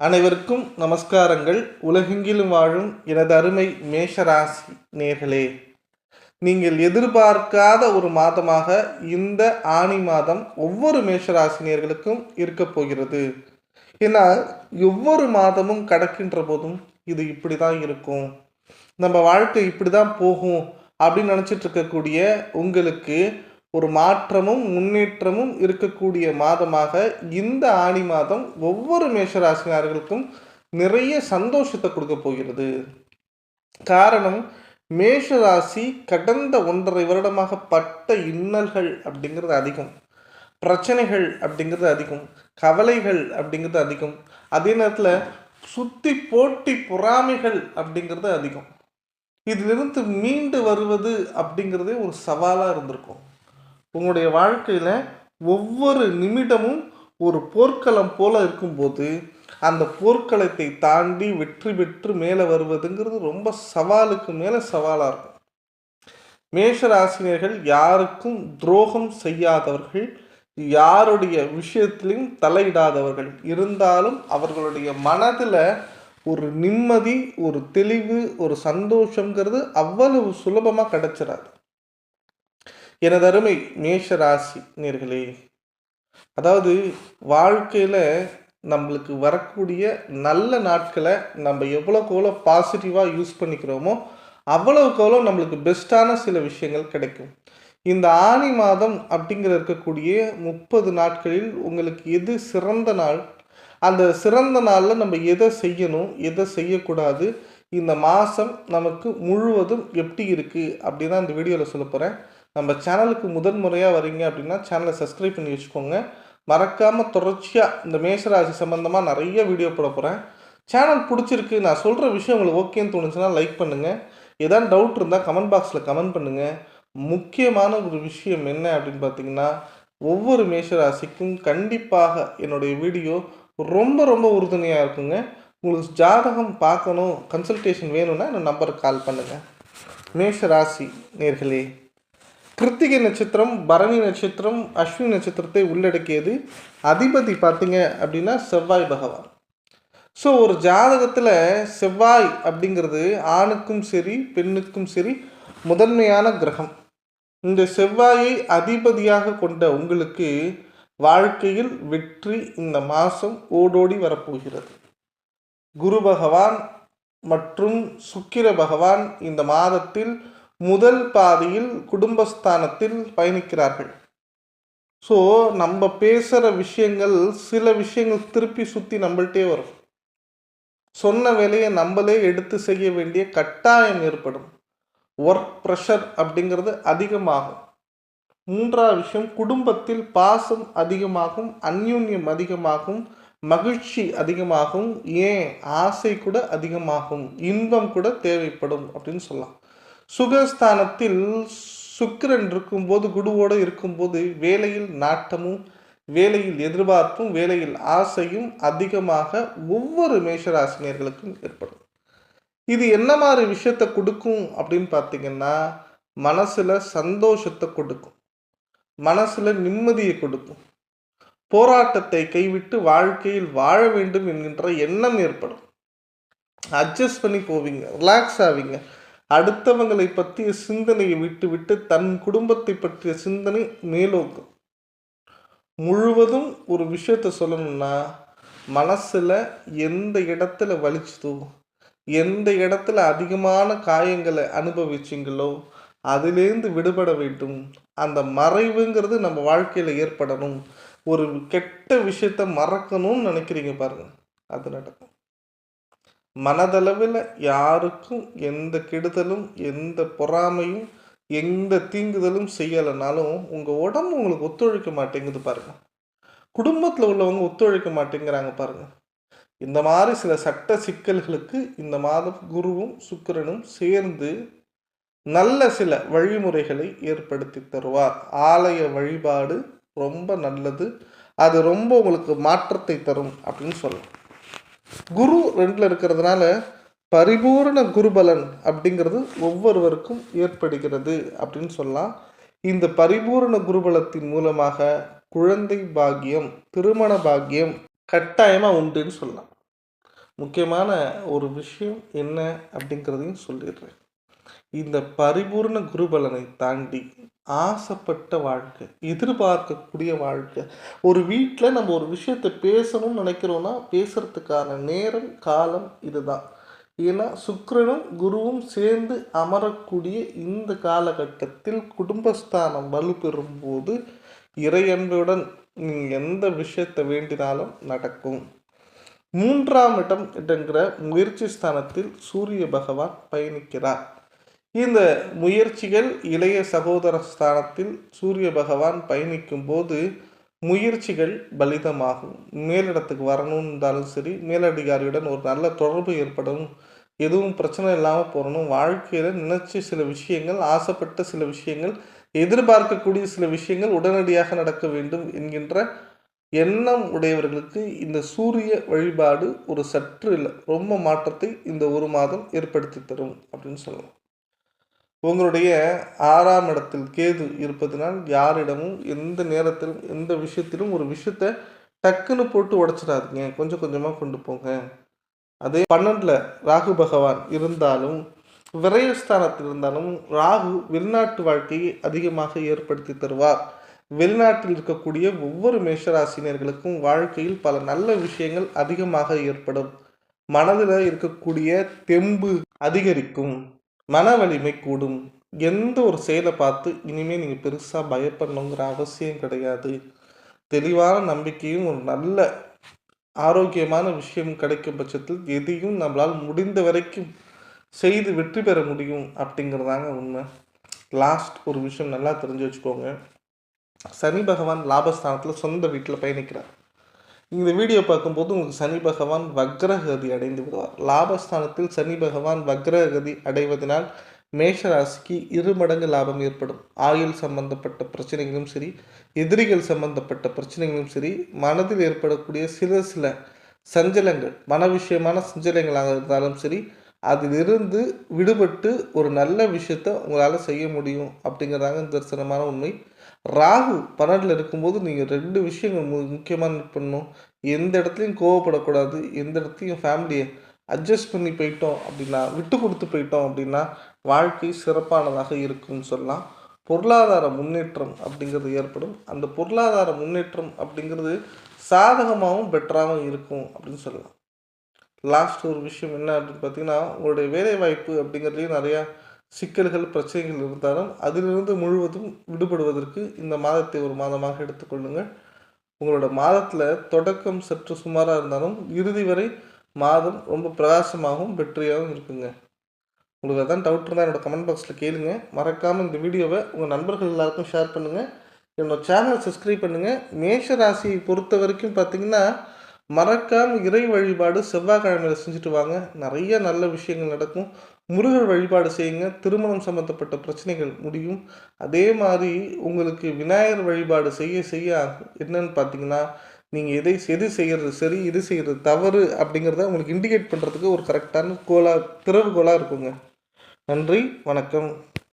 அனைவருக்கும் நமஸ்காரங்கள். உலகெங்கிலும் வாழும் எனது அருமை மேஷராசி நேர்களே நீங்கள் எதிர்பார்க்காத ஒரு மாதமாக இந்த ஆணி மாதம் ஒவ்வொரு மேஷராசினியர்களுக்கும் இருக்க போகிறது. ஏன்னா ஒவ்வொரு மாதமும் கடக்கின்ற போதும் இது இப்படி தான் இருக்கும். நம்ம வாழ்க்கை இப்படி தான் போகும் அப்படின்னு நினச்சிட்டு இருக்கக்கூடிய உங்களுக்கு ஒரு மாற்றமும் முன்னேற்றமும் இருக்கக்கூடிய மாதமாக இந்த ஆணி மாதம் ஒவ்வொரு மேஷராசினியர்களுக்கும் நிறைய சந்தோஷத்தை கொடுக்க போகிறது. காரணம் மேஷராசி கடந்த ஒன்றரை வருடமாக பட்ட இன்னல்கள் அப்படிங்கிறது அதிகம். பிரச்சனைகள் அப்படிங்கிறது அதிகம். கவலைகள் அப்படிங்கிறது அதிகம். அதே நேரத்தில் சுத்தி போட்டி பொறாமைகள் அப்படிங்கிறது அதிகம். இதிலிருந்து மீண்டு வருவது அப்படிங்கிறதே ஒரு சவாலாக இருந்திருக்கும். உங்களுடைய வாழ்க்கையில் ஒவ்வொரு நிமிடமும் ஒரு போர்க்களம் போல இருக்கும்போது அந்த போர்க்களத்தை தாண்டி வெற்றி பெற்று மேலே வருவதுங்கிறது ரொம்ப சவாலுக்கு மேலே சவாலாக இருக்கும். மேஷராசினியர்கள் யாருக்கும் துரோகம் செய்யாதவர்கள் யாருடைய விஷயத்திலையும் தலையிடாதவர்கள். இருந்தாலும் அவர்களுடைய மனதில் ஒரு நிம்மதி ஒரு தெளிவு ஒரு சந்தோஷங்கிறது அவ்வளவு சுலபமாக கிடைச்சிடாது எனதருமை மேஷ ராசி நேர்களே அதாவது வாழ்க்கையில் நம்மளுக்கு வரக்கூடிய நல்ல நாட்களை நம்ம எவ்வளோக்கு எவ்வளோ பாசிட்டிவாக யூஸ் பண்ணிக்கிறோமோ அவ்வளவுக்கு அவ்வளோ நம்மளுக்கு பெஸ்ட்டான சில விஷயங்கள் கிடைக்கும். இந்த ஆணி மாதம் அப்படிங்கிற இருக்கக்கூடிய முப்பது நாட்களில் உங்களுக்கு எது சிறந்த நாள் அந்த சிறந்த நாளில் நம்ம எதை செய்யணும் எதை செய்யக்கூடாது இந்த மாதம் நமக்கு முழுவதும் எப்படி இருக்குது அப்படி தான் இந்த வீடியோவில் சொல்ல போகிறேன் நம்ம சேனலுக்கு முதன் முறையாக வரீங்க அப்படின்னா சேனலை சப்ஸ்கிரைப் பண்ணி வச்சுக்கோங்க. மறக்காமல் தொடர்ச்சியாக இந்த மேஷராசி சம்மந்தமாக நிறைய வீடியோ போட போகிறேன் சேனல் பிடிச்சிருக்கு நான் சொல்கிற விஷயம் உங்களுக்கு ஓகேன்னு தோணுச்சுன்னா லைக் பண்ணுங்கள் ஏதாவது டவுட் இருந்தால் கமெண்ட் பாக்ஸில் கமெண்ட் பண்ணுங்கள் முக்கியமான ஒரு விஷயம் என்ன அப்படின்னு பார்த்தீங்கன்னா ஒவ்வொரு மேஷராசிக்கும் கண்டிப்பாக என்னுடைய வீடியோ ரொம்ப ரொம்ப உறுதுணையாக இருக்குங்க. உங்களுக்கு ஜாதகம் பார்க்கணும் கன்சல்டேஷன் வேணும்னா இந்த நம்பருக்கு கால் பண்ணுங்கள் மேஷ ராசி நேர்களே கிருத்திகை நட்சத்திரம் பரணி நட்சத்திரம் அஸ்வினி நட்சத்திரத்தை உள்ளடக்கியது. அதிபதி பார்த்தீங்க அப்படின்னா செவ்வாய் பகவான். ஸோ ஒரு ஜாதகத்தில் செவ்வாய் அப்படிங்கிறது ஆணுக்கும் சரி பெண்ணுக்கும் சரி முதன்மையான கிரகம். இந்த செவ்வாயை அதிபதியாக கொண்ட உங்களுக்கு வாழ்க்கையில் வெற்றி இந்த மாதம் ஓடோடி வரப்போகிறது. குரு பகவான் மற்றும் சுக்கிர பகவான் இந்த மாதத்தில் முதல் பாதியில் குடும்பஸ்தானத்தில் பயணிக்கிறார்கள். ஸோ நம்ம பேசுகிற விஷயங்கள் சில விஷயங்கள் திருப்பி சுற்றி நம்மள்கிட்டே வரும். சொன்ன வேலையை நம்மளே எடுத்து செய்ய வேண்டிய கட்டாயம் ஏற்படும். ஒர்க் ப்ரெஷர் அப்படிங்கிறது அதிகமாகும். மூன்றாவது விஷயம் குடும்பத்தில் பாசம் அதிகமாகும் அந்யூன்யம் அதிகமாகும் மகிழ்ச்சி அதிகமாகும் ஏன்? ஆசை கூட அதிகமாகும் இன்பம் கூட தேவைப்படும் அப்படின்னு சொல்லலாம். சுகஸ்தானத்தில் சுக்கிரன் இருக்கும்போது குடுவோடு இருக்கும்போது வேலையில் நாட்டமும் வேலையில் எதிர்பார்ப்பும் வேலையில் ஆசையும் அதிகமாக ஒவ்வொரு மேஷராசினியர்களுக்கும் ஏற்படும். இது என்ன மாதிரி விஷயத்தை கொடுக்கும் அப்படின்னு பார்த்தீங்கன்னா மனசில் சந்தோஷத்தை கொடுக்கும். மனசில் நிம்மதியை கொடுக்கும். போராட்டத்தை கைவிட்டு வாழ்க்கையில் வாழ வேண்டும் என்கின்ற எண்ணம் ஏற்படும். அட்ஜஸ்ட் பண்ணி போவீங்க ரிலாக்ஸ் ஆவீங்க. அடுத்தவங்களை பற்றிய சிந்தனையை விட்டுவிட்டு தன் குடும்பத்தை பற்றிய சிந்தனை மேலோக்கும் முழுவதும் ஒரு விஷயத்த சொல்லணும்னா மனசில் எந்த இடத்துல வலிச்சதோ எந்த இடத்துல அதிகமான காயங்களை அனுபவிச்சிங்களோ அதிலேருந்து விடுபட வேண்டும். அந்த மறைவுங்கிறது நம்ம வாழ்க்கையில் ஏற்படணும். ஒரு கெட்ட விஷயத்த மறக்கணும்னு நினைக்கிறீங்க பாருங்க. அது நடக்கும். மனதளவில் யாருக்கும் எந்த கெடுதலும் எந்த பொறாமையும் எந்த தீங்குதலும் செய்யலைனாலும் உங்கள் உடம்பு உங்களுக்கு ஒத்துழைக்க மாட்டேங்குது பாருங்கள் குடும்பத்தில் உள்ளவங்க ஒத்துழைக்க மாட்டேங்கிறாங்க பாருங்கள் இந்த மாதிரி சில சட்ட சிக்கல்களுக்கு இந்த மாதம் குருவும் சுக்கிரனும் சேர்ந்து நல்ல சில வழிமுறைகளை ஏற்படுத்தி தருவார். ஆலய வழிபாடு ரொம்ப நல்லது. அது ரொம்ப உங்களுக்கு மாற்றத்தை தரும் அப்படின்னு சொல்லலாம். குரு ரெண்டில் இருக்கிறதுனால பரிபூரண குருபலன் அப்படிங்கிறது ஒவ்வொருவருக்கும் ஏற்படுகிறது அப்படின்னு சொல்லலாம். இந்த பரிபூரண குருபலத்தின் மூலமாக குழந்தை பாக்கியம் திருமண பாக்கியம் கட்டாயமாக உண்டுன்னு சொல்லலாம். முக்கியமான ஒரு விஷயம் என்ன அப்படிங்கிறதையும் சொல்லிடுறேன். இந்த பரிபூர்ண குருபலனை தாண்டி ஆசைப்பட்ட வாழ்க்கை எதிர்பார்க்கக்கூடிய வாழ்க்கை. ஒரு வீட்டில் நம்ம ஒரு விஷயத்தை பேசணும்னு நினைக்கிறோன்னா பேசுகிறதுக்கான நேரம் காலம் இதுதான். ஏன்னா சுக்கிரனும் குருவும் சேர்ந்து அமரக்கூடிய இந்த காலகட்டத்தில் குடும்பஸ்தானம் வலுப்பெறும் போது இறையன்புடன் நீங்கள் எந்த விஷயத்தை வேண்டினாலும் நடக்கும். மூன்றாம் இடம் என்கிற முயற்சி ஸ்தானத்தில் சூரிய பகவான் பயணிக்கிறார். இந்த முயற்சிகள் இளைய சகோதர ஸ்தானத்தில் சூரிய பகவான் பயணிக்கும் போது முயற்சிகள் பலிதமாகும். மேலிடத்துக்கு வரணும்னு இருந்தாலும் சரி மேலதிகாரியுடன் ஒரு நல்ல தொடர்பு ஏற்படணும் எதுவும் பிரச்சனை இல்லாமல் போகணும் வாழ்க்கையில் நினைச்ச சில விஷயங்கள் ஆசைப்பட்ட சில விஷயங்கள் எதிர்பார்க்கக்கூடிய சில விஷயங்கள் உடனடியாக நடக்க வேண்டும் என்கின்ற எண்ணம் உடையவர்களுக்கு இந்த சூரிய வழிபாடு ஒரு சற்று இல்லை ரொம்ப மாற்றத்தை இந்த ஒரு மாதம் ஏற்படுத்தி தரும் அப்படின்னு சொல்லலாம். உங்களுடைய ஆறாம் இடத்தில் கேது இருப்பதனால் யாரிடமும் எந்த நேரத்திலும் எந்த விஷயத்திலும் ஒரு விஷயத்த டக்குன்னு போட்டு உடச்சிடாதீங்க. கொஞ்சம் கொஞ்சமாக கொண்டு போங்க. அதே பன்னெண்டில் ராகு பகவான் இருந்தாலும் விரயஸ்தானத்தில் இருந்தாலும் ராகு வெளிநாட்டு வாழ்க்கையை அதிகமாக ஏற்படுத்தி தருவார். வெளிநாட்டில் இருக்கக்கூடிய ஒவ்வொரு மேஷராசினியர்களுக்கும் வாழ்க்கையில் பல நல்ல விஷயங்கள் அதிகமாக ஏற்படும். மனதில் இருக்கக்கூடிய தெம்பு அதிகரிக்கும். மன வலிமை கூடும். எந்த ஒரு செயலை பார்த்து இனிமேல் நீங்கள் பெருசாக பயப்படணுங்கிற அவசியம் கிடையாது. தெளிவான நம்பிக்கையும் ஒரு நல்ல ஆரோக்கியமான விஷயம் கிடைக்கும் பட்சத்தில் எதையும் நம்மளால் முடிந்த வரைக்கும் செய்து வெற்றி பெற முடியும் அப்படிங்கிறதாங்க உண்மை. லாஸ்ட் ஒரு விஷயம் நல்லா தெரிஞ்சு வச்சுக்கோங்க. சனி பகவான் லாபஸ்தானத்தில் சொந்த வீட்டில் பயணிக்கிறார். இந்த வீடியோ பார்க்கும்போது உங்களுக்கு சனி பகவான் வக்ரகதி அடைந்து விடுவார். லாபஸ்தானத்தில் சனி பகவான் வக்ரகதி அடைவதனால் மேஷ ராசிக்கு இரு மடங்கு லாபம் ஏற்படும். ஆயுள் சம்பந்தப்பட்ட பிரச்சனைகளும் சரி எதிரிகள் சம்பந்தப்பட்ட பிரச்சனைகளும் சரி மனதில் ஏற்படக்கூடிய சில சில சஞ்சலங்கள் மன விஷயமான சஞ்சலங்களாக இருந்தாலும் சரி அதிலிருந்து விடுபட்டு ஒரு நல்ல விஷயத்த உங்களால் செய்ய முடியும் அப்படிங்கிறதாங்க தரிசனமான உண்மை. ராகு பன்னெண்டில் இருக்கும்போது நீங்கள் ரெண்டு விஷயங்கள் மு முக்கியமாக பண்ணணும். எந்த இடத்துலையும் கோவப்படக்கூடாது. எந்த இடத்துலையும் ஃபேமிலியை அட்ஜஸ்ட் பண்ணி போயிட்டோம் அப்படின்னா விட்டு கொடுத்து போயிட்டோம் அப்படின்னா வாழ்க்கை சிறப்பானதாக இருக்கும்னு சொல்லலாம். பொருளாதார முன்னேற்றம் அப்படிங்கிறது ஏற்படும். அந்த பொருளாதார முன்னேற்றம் அப்படிங்கிறது சாதகமாகவும் பெட்டராகவும் இருக்கும் அப்படின்னு சொல்லலாம். லாஸ்ட் ஒரு விஷயம் என்ன அப்படின்னு பார்த்தீங்கன்னா உங்களுடைய வேலைவாய்ப்பு அப்படிங்கிறதுலையும் நிறையா சிக்கல்கள் பிரச்சனைகள் இருந்தாலும் அதிலிருந்து முழுவதும் விடுபடுவதற்கு இந்த மாதத்தை ஒரு மாதமாக எடுத்துக்கொள்ளுங்கள் உங்களோட மாதத்தில் தொடக்கம் சற்று சுமாராக இருந்தாலும் இறுதி வரை மாதம் ரொம்ப பிரகாசமாகவும் வெற்றியாகவும் இருக்குங்க. உங்களுக்கு எதாவது டவுட் இருந்தால் என்னோடய கமெண்ட் பாக்ஸில் கேளுங்க. மறக்காமல் இந்த வீடியோவை உங்கள் நண்பர்கள் எல்லாருக்கும் ஷேர் பண்ணுங்கள் என்னோடய சேனலை சப்ஸ்கிரைப் பண்ணுங்கள் மேஷ ராசியை பொறுத்த வரைக்கும் பார்த்திங்கன்னா மறக்காமல் இறை வழிபாடு செவ்வாய்க்கிழமையில் செஞ்சுட்டு வாங்க. நிறைய நல்ல விஷயங்கள் நடக்கும். முருகர் வழிபாடு செய்யுங்க. திருமணம் சம்மந்தப்பட்ட பிரச்சனைகள் முடியும். அதே மாதிரி உங்களுக்கு விநாயகர் வழிபாடு செய்ய செய்ய என்னன்னு பார்த்தீங்கன்னா நீங்கள் எதை எது செய்கிறது சரி எது செய்கிறது தவறு அப்படிங்கிறத உங்களுக்கு இண்டிகேட் பண்ணுறதுக்கு ஒரு கரெக்டான கோலா திறவுகோலாக இருக்குங்க. நன்றி வணக்கம்.